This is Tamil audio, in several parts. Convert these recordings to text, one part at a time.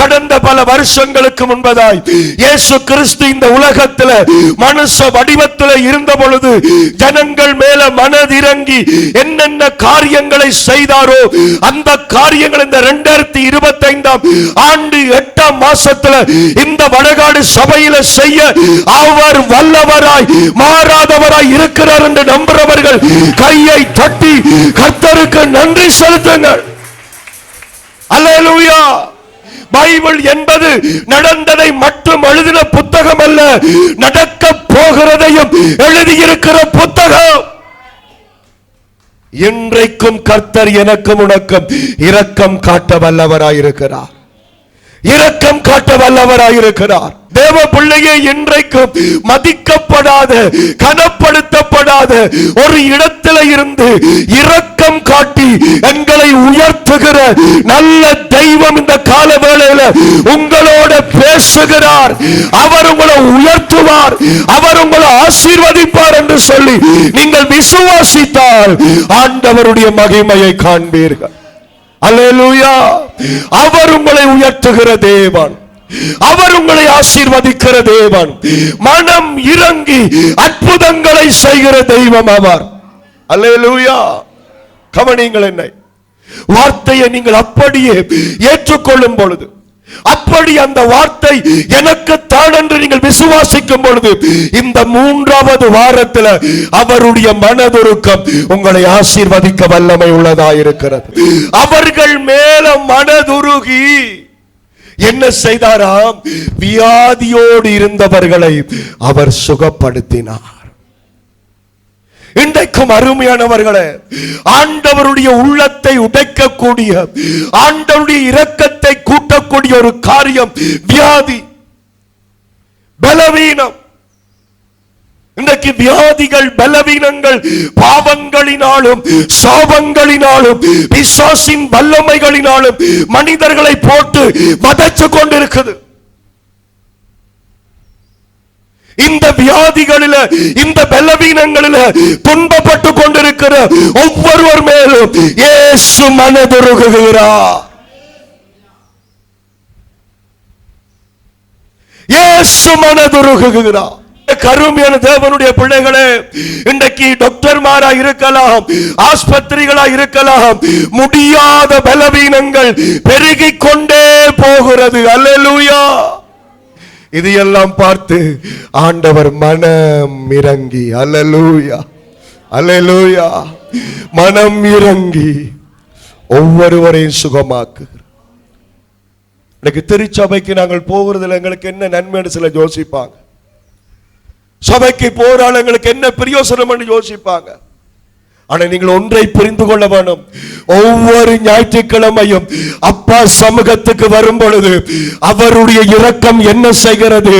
கடந்த பல வருஷங்களுக்கு முன்பதாய் இயேசு கிறிஸ்து இந்த உலகத்தில் மனுஷ வடிவத்தில் இருந்த பொழுது ஜனங்கள் மேல மனதிறங்கி என்னென்ன காரியங்களை செய்தாரோ அந்த காரியங்கள் இந்த ரெண்டாயிரத்தி இருபத்தி ஐந்தாம் ஆண்டு எட்டாம் மாசத்துல இந்த வடகாடு சபையில செய்ய அவர் வல்லவராய் மாறாதவராய் இருக்கிறார் என்று நம்புறவர்கள் கையை தட்டி கர்த்தருக்கு நன்றி செலுத்துங்கள். அல்லேலூயா. பைபிள் என்பது நடந்ததை மட்டும் எழுதின புத்தகம் அல்ல நடக்க போகிறதையும் எழுதியிருக்கிற புத்தகம். இன்றைக்கும் கர்த்தர் எனக்கும் உனக்கும் இரக்கம் காட்ட வல்லவராயிருக்கிறார் இரக்கம் காட்ட வல்லவராயிருக்கிறார் தேவ பிள்ளையே இன்றைக்கும் மதிக்கப்படாத கனப்படுத்தப்படாத ஒரு இடத்துல இருந்து இரக்கம் காட்டி எங்களை உயர்த்துகிற நல்ல தெய்வம் இந்த உங்களோட பேசுகிறார். அவர் உங்களை உயர்த்துவார். அவர் உங்களை ஆசீர்வதிப்பார் என்று சொல்லி நீங்கள் விசுவாசித்தால் ஆண்டவருடைய மகிமையை காண்பீர்கள். அல்லேலூயா. அவர் உங்களை உயர்த்துகிற தேவன். அவர் உங்களை ஆசீர்வதிக்கிற தேவன். மனம் இறங்கி அற்புதங்களை செய்கிற தெய்வம் அவர். அல்லேலூயா. கவனிங்கள் என்னை. வார்த்தையை நீங்கள் அப்படியே ஏற்றுக்கொள்ளும் பொழுது அப்படி அந்த வார்த்தை எனக்கு தான் என்று நீங்கள் விசுவாசிக்கும் பொழுது இந்த மூன்றாவது வாரத்தில் அவருடைய மனதுருக்கம் உங்களை ஆசீர்வதிக்க வல்லமை உள்ளதாயிருக்கிறது. அவர்கள் மேல மனதுருகி என்ன செய்தாராம்? வியாதியோடு இருந்தவர்களை அவர் சுகப்படுத்தினார். இன்றைக்கும் அருமையானவர்களே ஆண்டவருடைய உள்ளத்தை உடைக்கக்கூடிய ஆண்டவருடைய இரக்கத்தை கூட்டக்கூடிய ஒரு காரியம் வியாதி பலவீனம். இன்றைக்கு வியாதிகள் பலவீனங்கள் பாவங்களினாலும் சாபங்களினாலும் பிசாசின் வல்லமைகளினாலும் மனிதர்களை போட்டு வதைச்சு கொண்டிருக்குது. இந்த வியாதிகளில இந்த பலவீனங்களில துன்பப்பட்டு கொண்டிருக்கிற ஒவ்வொருவர் மேலும் ஏசு மனதுருகுகிறார். இயேசு மனதுருகுகிறார் கருமையான தேவனுடைய பிள்ளைகளே இன்றைக்கு டாக்டர்மாரா இருக்கலாம் ஆஸ்பத்திரிகளா இருக்கலாம் முடியாத பலவீனங்கள் பெருகி கொண்டே போகிறது. அல்லேலூயா. இது எல்லாம் பார்த்து ஆண்டவர் மனம் இறங்கி அல்லேலூயா. அல்லேலூயா. மனம் இறங்கி ஒவ்வொருவரையும் சுகமாக்குகிறார். இன்னைக்கு திருச்சபைக்கு நாங்கள் போகிறதுல எங்களுக்கு என்ன நன்மைன்னு சில யோசிப்பாங்க. சபைக்கு போறால் எங்களுக்கு என்ன பிரயோசனம் யோசிப்பாங்க. ஆனால் நீங்கள் ஒன்றை புரிந்து கொள்ள வேணும். ஒவ்வொரு ஞாயிற்றுக்கிழமையும் அப்பா சமூகத்துக்கு வரும் பொழுது அவருடைய இரக்கம் என்ன செய்கிறது?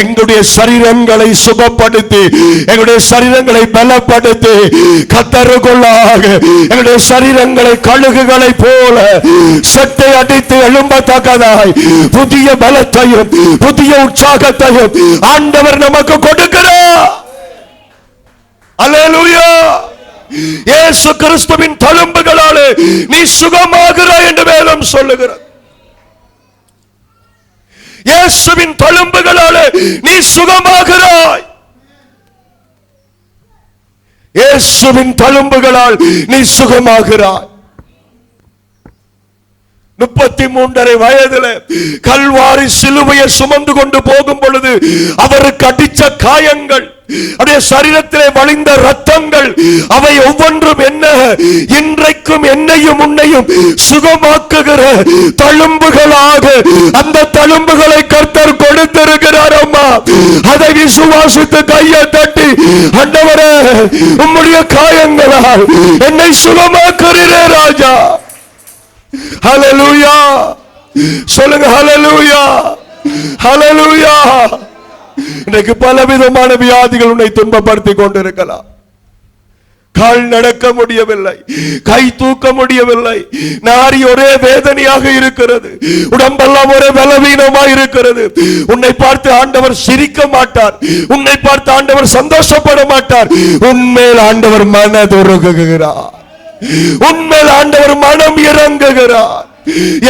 எங்களுடைய சரீரங்களை சுகப்படுத்தி எங்களுடைய சரீரங்களை பலப்படுத்தி கத்தருக்குள்ளாக எங்களுடைய சரீரங்களை கழுகுகளை போல செட்டை அடித்து எழும்பத்தக்கதாய் புதிய பலத்தையும் புதிய உற்சாகத்தையும் ஆண்டவர் நமக்கு கொடுக்கிறார். அல்லேலூயா! இயேசு கிறிஸ்துவின் தழும்புகளாலே நீ சுகமாகிறாய் என்று வேதம் சொல்லுகிறார் இயேசுவின் தழும்புகளாலே நீ சுகமாகிறாய். இயேசுவின் தழும்புகளால் நீ சுகமாகிறாய். முப்பத்தி மூன்றரை வயதுல கல்வாரி சிலுவையை சுமந்து கொண்டு போகும் பொழுது அவருக்கு அடிச்ச காயங்கள் அவருடைய சரீரத்திலே வழிந்த ரத்தங்கள் அவை ஒவ்வொன்றும் என்ன? இன்றைக்கும் என்னையும் உன்னையும் சுகமாக்குகிற தழும்புகளாக அந்த தழும்புகளை கர்த்தர் கொடுத்திருக்கிறார் அம்மா. அதை விசுவாசித்து கையை தட்டி அண்டவரே உம்முடைய காயங்களால் என்னை சுகமாக்குகிறே ராஜா. ஹலலூயா சொல்லுங்க ஹலலூயா ஹலலூயா இன்னைக்கு பலவிதமான வியாதிகள் உன்னை துன்பப்படுத்தி கொண்டிருக்கலாம். கால் நடக்க முடியவில்லை கை தூக்க முடியவில்லை நாரி ஒரே வேதனையாக இருக்கிறது உடம்பெல்லாம் ஒரே பலவீனமா இருக்கிறது. உன்னை பார்த்து ஆண்டவர் சிரிக்க மாட்டார் உன்னை பார்த்து ஆண்டவர் சந்தோஷப்பட மாட்டார். உன்மேல் ஆண்டவர் மனதுருகுகிறார். உண்மையில் ஆண்டவர் மனம் இறங்குகிறார்.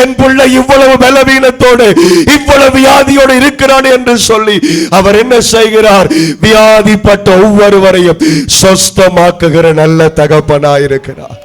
என் பிள்ளை இவ்வளவு பலவீனத்தோடு இவ்வளவு வியாதியோடு இருக்கிறான் என்று சொல்லி அவர் என்ன செய்கிறார்? வியாதிப்பட்ட ஒவ்வொருவரையும் சொஸ்தமாக்குகிற நல்ல தகப்பனாயிருக்கிறார்.